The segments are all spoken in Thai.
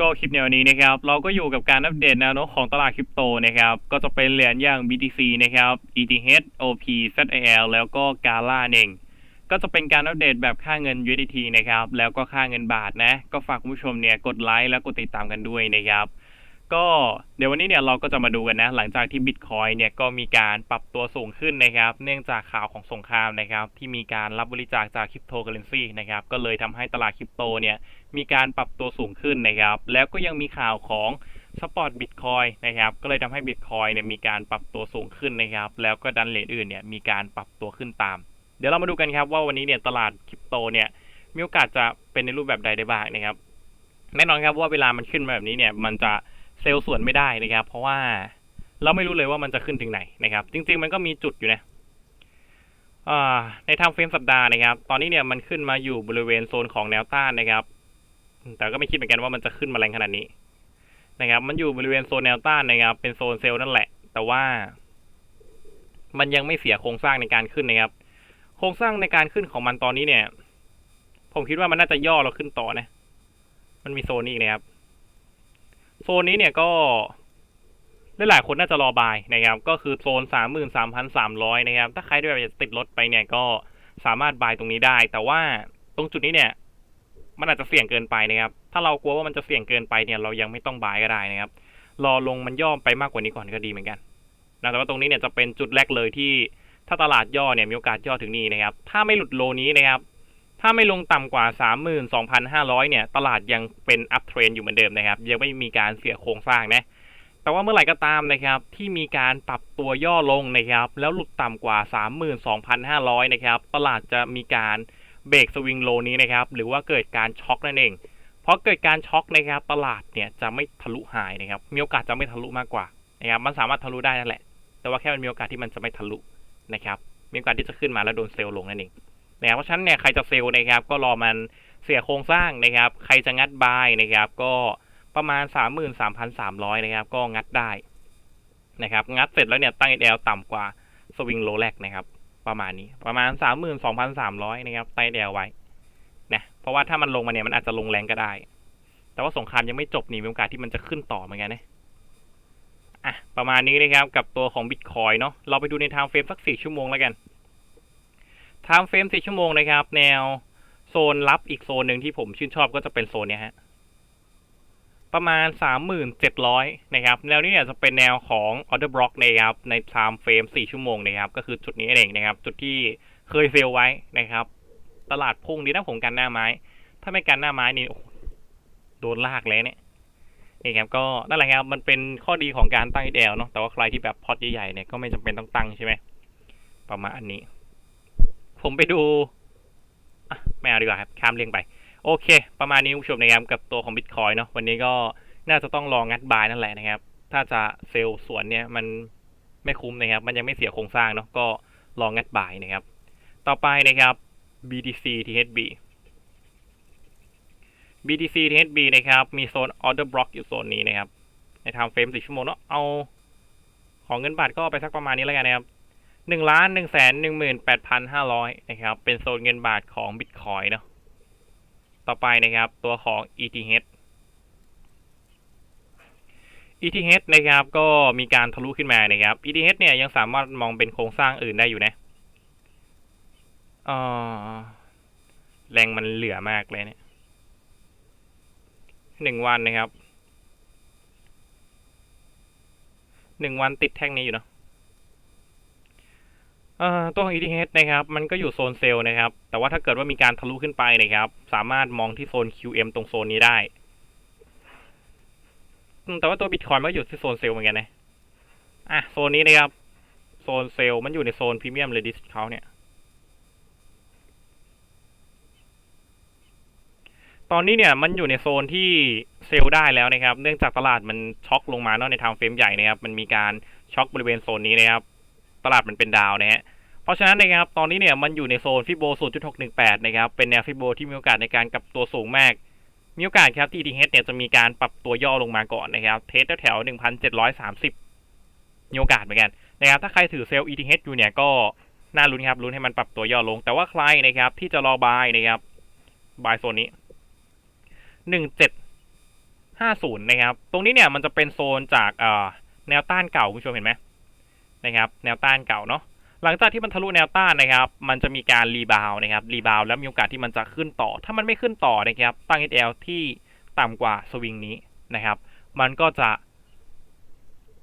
ก็คลิปในวันนี้นะครับ เราก็อยู่กับการอัปเดตแนวโน้มของตลาดคริปโตนะครับ ก็จะเป็นเหรียญอย่าง BTC นะครับ ETH OP ZAL แล้วก็ Gala เองก็จะเป็นการอัปเดตแบบค่าเงิน USDT นะครับ แล้วก็ค่าเงินบาทนะ ก็ฝากคุณผู้ชมเนี่ยกดไลค์และกดติดตามกันด้วยนะครับ ก็เดี๋ยววันนี้เนี่ยเราก็จะมาดูกันนะ หลังจากที่บิตคอยเนี่ยก็มีการปรับตัวสูงขึ้นนะครับ เนื่องจากข่าวของสงครามนะครับ ที่มีการรับบริจาคจากคริปโตเคอเรนซีนะครับ ก็เลยทำให้ตลาดคริปโตเนี่ยมีการปรับตัวสูงขึ้นนะครับ แล้วก็ยังมีข่าวของสปอร์ตบิตคอยนะครับ ก็เลยทำให้บิตคอยเนี่ยมีการปรับตัวสูงขึ้นนะครับ แล้วก็ดันเหรียญอื่นเนี่ยมีการปรับตัวขึ้นตาม เดี๋ยวเรามาดูกันครับว่าวันนี้เนี่ยตลาดคริปโตเนี่ยมีโอกาสจะเป็นในรูปแบบใดได้บ้างนะครับ แน่นอนครับว่าเวลามันขึ้นมาแบบนี้เนี่ยมันจะ เซลล์ส่วนไม่ได้นะครับ เพราะว่าเราไม่รู้เลยว่ามันจะขึ้นถึงไหนนะครับ จริง ๆ มันก็มีจุดอยู่นะในทางเฟรมสัปดาห์นะครับ ตอนนี้เนี่ยมันขึ้นมาอยู่บริเวณโซนของแนวต้านนะครับ แต่ก็ไม่คิดเหมือนกันว่ามันจะขึ้นมาแรงขนาดนี้นะครับ มันอยู่บริเวณโซนแนวต้านนะครับ เป็นโซนเซลล์นั่นแหละ แต่ว่า มันยังไม่เสียโครงสร้างในการขึ้นนะครับ โครงสร้างในการขึ้นของมันตอนนี้เนี่ย ผมคิดว่ามันน่าจะย่อเราขึ้นต่อนะ มันมีโซนนี้นะครับ โซนนี้เนี่ยก็หลายๆคนน่าจะรอบายนะครับ ก็คือโซนสามหมื่นสามพันสามร้อยนะครับ ถ้าใครด้วยจะติดรถไปเนี่ยก็สามารถบายตรงนี้ได้ แต่ว่าตรงจุดนี้เนี่ย มันอาจจะเสี่ยงเกินไปนะครับ ถ้าเรากลัวว่ามันจะเสี่ยงเกินไปเนี่ยเรายังไม่ต้องบายก็ได้นะครับ รอลงมันย่อไปมากกว่านี้ก่อนก็ดีเหมือนกันนะแต่ว่าตรงนี้เนี่ยจะเป็นจุดแรกเลยที่ถ้าตลาดย่อเนี่ยมีโอกาสย่อถึงนี้นะครับ ถ้าไม่หลุดโลนี้นะครับ ถ้าไม่ลงต่ำกว่า 32,500 เนี่ย ตลาดยังเป็นอัพเทรนอยู่เหมือนเดิมนะครับ ยังไม่มีการเสียโครงสร้างนะ แต่ว่าเมื่อไหร่ก็ตามนะครับ ที่มีการปรับตัวย่อลงนะครับ แล้วหลุดต่ำกว่า 32,500 นะครับ ตลาดจะมีการเบรกสวิงโลนี้นะครับ หรือว่าเกิดการช็อคนั่นเอง เพราะเกิดการช็อคนะครับ ตลาดเนี่ยจะไม่ทะลุหายนะครับ มีโอกาสจะไม่ทะลุมากกว่านะครับ มันสามารถทะลุได้นั่นแหละ แต่ว่าแค่มันมีโอกาสที่มันจะไม่ทะลุนะครับ มีโอกาสที่จะขึ้นมาแล้วโดนเซลล์ลงนั่นเอง นะครับเพราะฉะนั้นเนี่ยใครจะเซลล์นะครับ ก็รอมันเสียโครงสร้างนะครับ ใครจะงัดบายนะครับ ก็ประมาณสามหมื่นสามพันสามร้อยนะครับ ก็งัดได้นะครับ งัดเสร็จแล้วเนี่ยตั้งเอลต่ำกว่าสวิงโลแรกนะครับ ประมาณนี้ประมาณสามหมื่นสองพันสามร้อยนะครับตั้งเอลไว้นะเพราะว่าถ้ามันลงมาเนี่ยมันอาจจะลงแรงก็ได้ แต่ว่าสงครามยังไม่จบนี่มีโอกาสที่มันจะขึ้นต่อเหมือนกันนะอะประมาณนี้นะครับกับตัวของบิตคอยเนาะเราไปดูในทางเฟรมสักสี่ชั่วโมงแล้วกัน ทำเฟรมสี่ชั่วโมงนะครับ แนวโซนรับอีกโซนหนึ่งที่ผมชื่นชอบก็จะเป็นโซนเนี้ยฮะ ประมาณสามหมื่นะครับ แนวนี้เนี่ยจะเป็นแนวของออเดอร์บล็อกนะครับ ในไทม์เฟรมสี่ชั่วโมงนะครับ ก็คือจุดนี้เองนะครับ จุดที่เคยเซลไว้นะครับ ตลาดพุ่งดีนะผมกันหน้าไม้ ถ้าไม่กันหน้าไม้นี่โดนลากเลยเนี่ยนี่ครับก็นั่นแหละครับมันเป็นข้อดีของการตั้งเอลเนาะแต่ว่าใครที่แบบพอตใหญ่ๆเนี่ยก็ไม่จำเป็นต้องตั้งใช่ไหมประมาณนี้ ผมไปดูไม่เอาดีกว่าครับ ข้ามเรื่องไป โอเค ประมาณนี้คุณผู้ชมนะครับกับตัวของบิตคอยเนาะวันนี้ก็น่าจะต้องรองงัดบายนั่นแหละนะครับ ถ้าจะเซลล์สวนเนี่ยมันไม่คุ้มนะครับ มันยังไม่เสียโครงสร้างเนาะก็รองงัดบายนะครับ ต่อไปนะครับ BTC THB BTC THB นะครับ มีโซน order block อยู่โซนนี้นะครับ ในทางเฟรมสี่ชั่วโมงเนาะเอา ของเงินบาทก็ไปสักประมาณนี้แล้วกันนะครับ หนึ่งล้านหนึ่งแสนหนึ่งหมื่นแปดพันห้าร้อยนะครับ เป็นโซนเงินบาทของบิตคอยเนาะต่อไปนะครับตัวของ ETH ETH นะครับก็มีการทะลุขึ้นมานะครับ ETH เนี่ยยังสามารถมองเป็นโครงสร้างอื่นได้อยู่นะอแรงมันเหลือมากเลยเนี่ยหนึ่งวันนะครับหนึ่งวันติดแท่งนี้อยู่เนาะ ตัวของ ETH นะครับ มันก็อยู่โซนเซลล์นะครับ แต่ว่าถ้าเกิดว่ามีการทะลุขึ้นไปนะครับ สามารถมองที่โซน QM ตรงโซนนี้ได้ แต่ว่าตัว Bitcoin มันก็อยู่ที่โซนเซลล์เหมือนกันนะ อะ โซนนี้นะครับ โซนเซลล์มันอยู่ในโซนพรีเมียมเลยดิสเขาเนี่ย ตอนนี้เนี่ยมันอยู่ในโซนที่เซลล์ได้แล้วนะครับ เนื่องจากตลาดมันช็อกลงมาเนาะในทางเฟรมใหญ่นะครับ มันมีการช็อกบริเวณโซนนี้นะครับ ตลาดมันเป็นดาวนะฮะเพราะฉะนั้นนะครับตอนนี้เนี่ยมันอยู่ในโซนฟิโบ 0.618 นะครับเป็นแนวฟิโบที่มีโอกาสในการกลับตัวสูงมาก มีโอกาสครับที่ ETH เนี่ยจะมีการปรับตัวย่อลงมาก่อนนะครับเทสแถว1,730 มีโอกาสเหมือนกันนะครับถ้าใครถือเซลล์ ETH อยู่เนี่ยก็น่าลุ้นครับลุ้นให้มันปรับตัวย่อลง แต่ว่าใครนะครับที่จะรอบายนะครับบายโซนนี้50นะครับ ตรงนี้เนี่ยมันจะเป็นโซนจากแนวต้านเก่าคุณผู้ชมเห็นไหม นะครับ แนวต้านเก่าเนาะหลังจากที่มันทะลุแนวต้านนะครับ มันจะมีการรีบาวด์นะครับ รีบาวด์แล้วมีโอกาสที่มันจะขึ้นต่อ ถ้ามันไม่ขึ้นต่อนะครับ ตั้ง SL ที่ต่ำกว่าสวิงนี้นะครับ มันก็จะ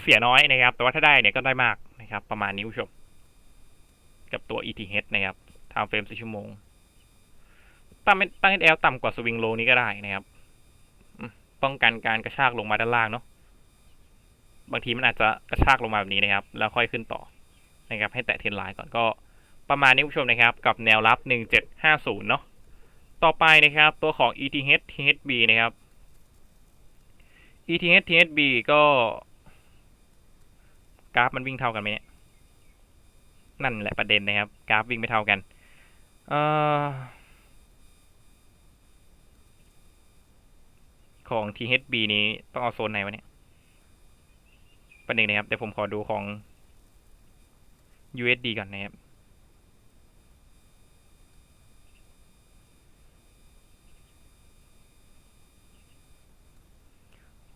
เสียน้อยนะครับ แต่ว่าถ้าได้เนี่ยก็ได้มากนะครับ ประมาณนี้คุณผู้ชม กับตัว ETH นะครับ time frame 4ชั่วโมง ตั้งตั้ง SL ต่ำกว่าสวิงโลนี้ก็ได้นะครับ ป้องกันการกระชากลงมาด้านล่างเนาะ บางทีมันอาจจะกระชากลงมาแบบนี้นะครับ แล้วค่อยขึ้นต่อนะครับ ให้แตะเทนไลน์ก่อนก็ประมาณนี้คุณผู้ชมนะครับ กับแนวรับ 1750 เนาะต่อไปนะครับ ตัวของ ETH THB นะครับ ETH THB ก็ กราฟมันวิ่งเท่ากันไหมเนี่ยนั่นแหละประเด็นนะครับ กราฟวิ่งไม่เท่ากันเออของ THB นี้ต้องเอาโซนไหนวะเนี่ย ประเด็นนะครับเดี๋ยวผมขอดูของ USD ก่อนนะครับ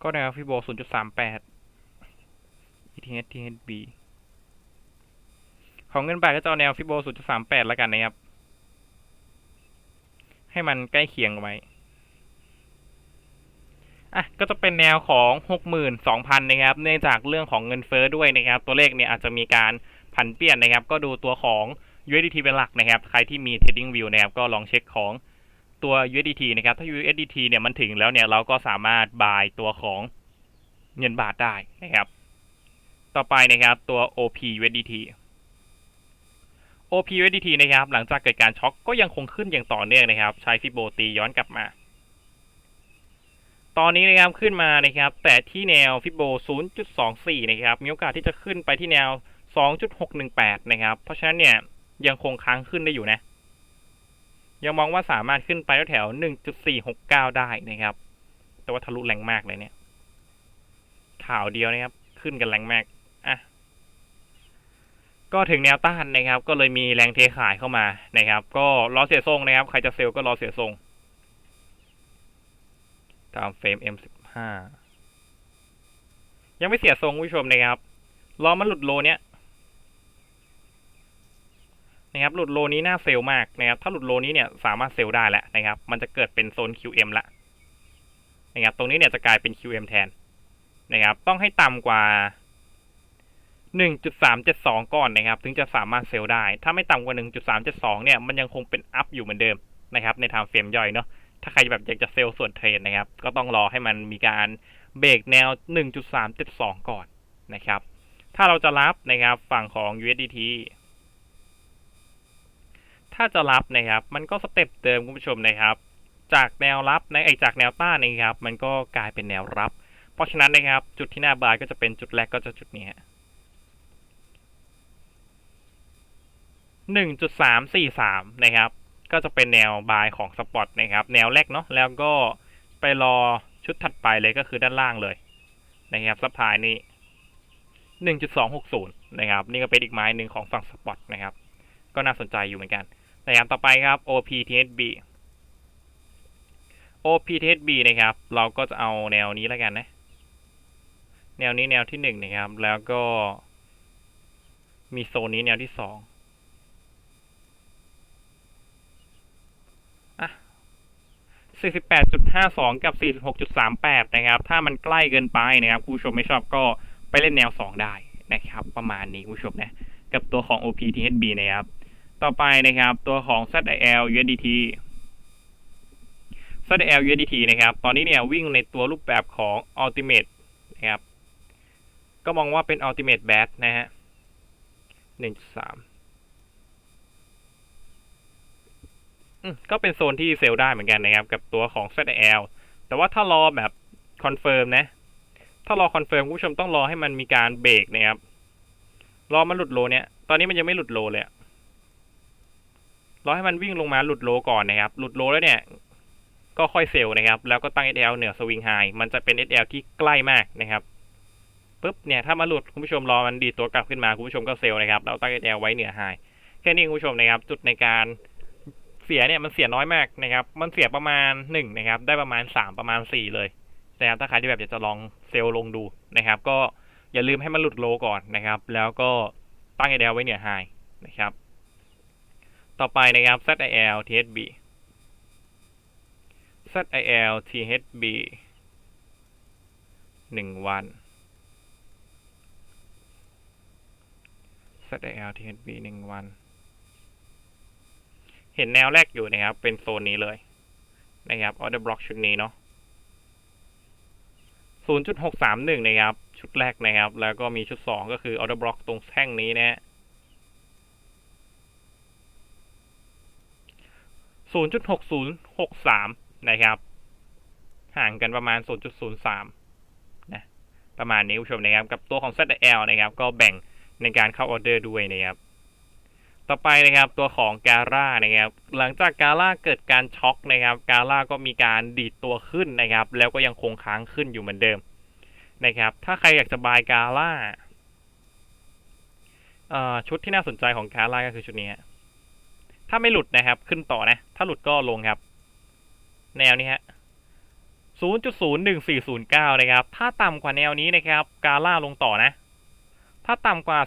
ก็แนวฟิโบ0.38 ETH THB ของเงินบาทก็จะเอาแนวฟิโบ0.38 แล้วกันนะครับ ให้มันใกล้เคียงกันไว้ อะก็จะเป็นแนวของ 62,000นะครับ เนื่องจากเรื่องของเงินเฟ้อด้วยนะครับ ตัวเลขเนี่ยอาจจะมีการผันเปลี่ยนนะครับ ก็ดูตัวของ USDT เป็นหลักนะครับ ใครที่มี Trading View นะครับ ก็ลองเช็คของตัว USDT นะครับ ถ้า USDT เนี่ยมันถึงแล้วเนี่ยเราก็สามารถบายตัวของเงินบาทได้นะครับ ต่อไปนะครับตัว OP USDT OP USDT นะครับ หลังจากเกิดการช็อคก็ยังคงขึ้นอย่างต่อเนื่องนะครับ ใช้ฟิโบตีย้อนกลับมา ตอนนี้นะครับขึ้นมานะครับ แต่ที่แนวฟิโบ 0.24 นะครับ มีโอกาสที่จะขึ้นไปที่แนว 2.618 นะครับ เพราะฉะนั้นเนี่ยยังคงค้างขึ้นได้อยู่นะ ยังมองว่าสามารถขึ้นไปแถว 1.469 ได้นะครับ แต่ว่าทะลุแรงมากเลยเนี่ย ข่าวเดียวนะครับ ขึ้นกันแรงมาก อะ ก็ถึงแนวต้านนะครับ ก็เลยมีแรงเทขายเข้ามานะครับ ก็รอเสียทรงนะครับ ใครจะเซลล์ก็รอเสียทรง ตามเฟรม M15 ยังไม่เสียทรงคุณผู้ชมนะครับรอมันหลุดโลเนี้ยนะครับ หลุดโลนี้น่าเซลล์มากนะครับ ถ้าหลุดโลนี้เนี่ยสามารถเซลล์ได้แล้วนะครับ มันจะเกิดเป็นโซน QM ละนะครับ ตรงนี้เนี่ยจะกลายเป็น QM แทนนะครับ ต้องให้ต่ำกว่า 1.372 ก่อนนะครับ ถึงจะสามารถเซลล์ได้ ถ้าไม่ต่ำกว่า 1.372 เนี่ย มันยังคงเป็นอัพอยู่เหมือนเดิมนะครับ ในทางเฟรมย่อยเนาะ ถ้าใครแบบอยากจะเซลล์ส่วนเทรนนะครับ ก็ต้องรอให้มันมีการเบรกแนว 1.372 ก่อนนะครับ ถ้าเราจะรับนะครับฝั่งของ USDT ถ้าจะรับนะครับ มันก็สเต็ปเดิมคุณผู้ชมนะครับ จากแนวรับในไอจากแนวต้านนะครับ มันก็กลายเป็นแนวรับ เพราะฉะนั้นนะครับ จุดที่หน้าบายก็จะเป็นจุดแรกก็จะจุดนี้ฮะ1.343 นะครับ ก็จะเป็นแนวบายของสปอตนะครับ แนวแรกเนาะแล้วก็ไปรอชุดถัดไปเลยก็คือด้านล่างเลยนะครับซัพพลายนี่1.260นะครับ นี่ก็เป็นอีกไม้หนึ่งของฝั่งสปอตนะครับ ก็น่าสนใจอยู่เหมือนกันนะครับต่อไปครับ OPTHB OPTHB นะครับ เราก็จะเอาแนวนี้แล้วกันนะ แนวนี้แนวที่หนึ่งนะครับ แล้วก็มีโซนนี้แนวที่สองอะ 48.52 กับ 46.38 นะครับ ถ้ามันใกล้เกินไปนะครับคุณผู้ชมไม่ชอบก็ไปเล่นแนว 2 ได้นะครับ ประมาณนี้คุณผู้ชมนะ กับตัวของ OPTHB นะครับ ต่อไปนะครับ ตัวของ ZIL USDT ZIL USDT นะครับ ตอนนี้เนี่ยวิ่งในตัวรูปแบบของ Ultimate นะครับ ก็มองว่าเป็น Ultimate Bad นะฮะ1.3อืม ก็เป็นโซนที่เซลได้เหมือนกันนะครับ กับตัวของ ZL แต่ว่าถ้ารอแบบคอนเฟิร์มนะ ถ้ารอคอนเฟิร์มคุณผู้ชมต้องรอให้มันมีการเบรกนะครับ รอมันหลุดโลเนี่ย ตอนนี้มันยังไม่หลุดโลเลยรอให้มันวิ่งลงมาหลุดโลก่อนนะครับ หลุดโลแล้วเนี่ย ก็ค่อยเซลนะครับ แล้วก็ตั้ง SL เหนือสวิงไฮมันจะเป็น SL ที่ใกล้มากนะครับปุ๊บเนี่ยถ้ามาหลุดคุณผู้ชมรอมันดีตัวกลับขึ้นมาคุณผู้ชมก็เซลนะครับเราตั้ง SL ไว้เหนือไฮแค่นี้คุณผู้ชมนะครับ จุดในการ เสียเนี่ยมันเสียน้อยมากนะครับ มันเสียประมาณหนึ่งนะครับ ได้ประมาณสามประมาณสี่เลยนะครับถ้าใครที่แบบอยากจะลองเซลล์ลงดูนะครับ ก็อย่าลืมให้มันหลุดโลก่อนนะครับ แล้วก็ตั้งไอเดลไว้เหนือไฮนะครับ ต่อไปนะครับ ZIL THB ZIL THB หนึ่งวัน ZIL THB หนึ่งวัน เห็นแนวแรกอยู่นะครับ เป็นโซนนี้เลย นะครับ order block ชุดนี้เนาะ0.631 นะครับ ชุดแรกนะครับ แล้วก็มีชุด 2 ก็คือ order block ตรงแท่งนี้นะฮะ0.6063 นะครับ ห่างกันประมาณ 0.03 นะ ประมาณนี้คุณผู้ชมนะครับ กับตัวของ ZL นะครับ ก็แบ่งในการเข้าออเดอร์ด้วยนะครับ ต่อไปนะครับตัวของการ่านะครับหลังจากการ่าเกิดการช็อกนะครับการ่าก็มีการดีดตัวขึ้นนะครับ แล้วก็ยังคงค้างขึ้นอยู่เหมือนเดิมนะครับ ถ้าใครอยากจะบายการ่าเอ่อชุดที่น่าสนใจของการ่าก็คือชุดนี้ถ้าไม่หลุดนะครับ ขึ้นต่อนะ ถ้าหลุดก็ลงครับ แนวนี้ฮะ0.01409 นะครับ ถ้าต่ำกว่าแนวนี้นะครับ การ่าลงต่อนะ ถ้าต่ำกว่า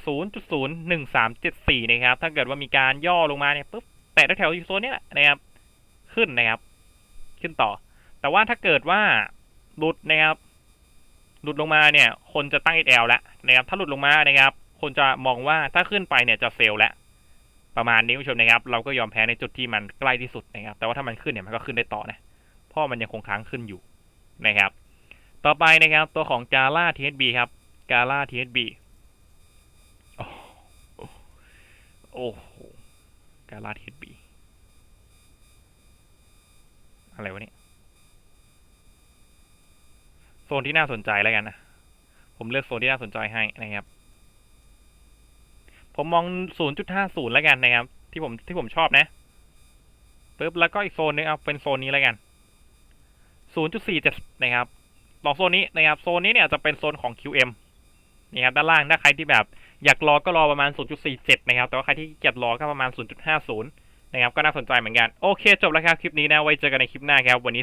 0.01374 นะครับ ถ้าเกิดว่ามีการย่อลงมาเนี่ยปุ๊บ แตะแถวอยู่โซนนี้แหละนะครับ ขึ้นนะครับ ขึ้นต่อ แต่ว่าถ้าเกิดว่าหลุดนะครับ หลุดลงมาเนี่ย คนจะตั้ง SL แล้วนะครับ ถ้าหลุดลงมานะครับ คนจะมองว่าถ้าขึ้นไปเนี่ยจะเฟลแล้ว ประมาณนี้คุณผู้ชมนะครับ เราก็ยอมแพ้ในจุดที่มันใกล้ที่สุดนะครับ แต่ว่าถ้ามันขึ้นเนี่ยมันก็ขึ้นได้ต่อนะ เพราะมันยังคงค้างขึ้นอยู่นะครับ ต่อไปนะครับตัวของกาล่า THB ครับกาล่า THB โอ้โห โอ้โหกาลาเทดบีอะไรวะเนี่ยโซนที่น่าสนใจแล้วกันนะ ผมเลือกโซนที่น่าสนใจให้นะครับ ผมมอง 0.50 แล้วกันนะครับ ที่ผมที่ผมชอบนะปึ๊บแล้วก็อีกโซนนึงเอาเป็นโซนนี้แล้วกัน 0.47 นะครับลองโซนนี้นะครับ โซนนี้เนี่ยจะเป็นโซนของ QM นี่ครับด้านล่างถ้าใครที่แบบ อยากรอก็รอประมาณ 0.47 นะครับ แต่ว่าใครที่เกียดรอก็ประมาณ 0.50 นะครับ ก็น่าสนใจเหมือนกัน โอเค จบแล้วครับคลิปนี้นะ ไว้เจอกันในคลิปหน้าครับ วันนี้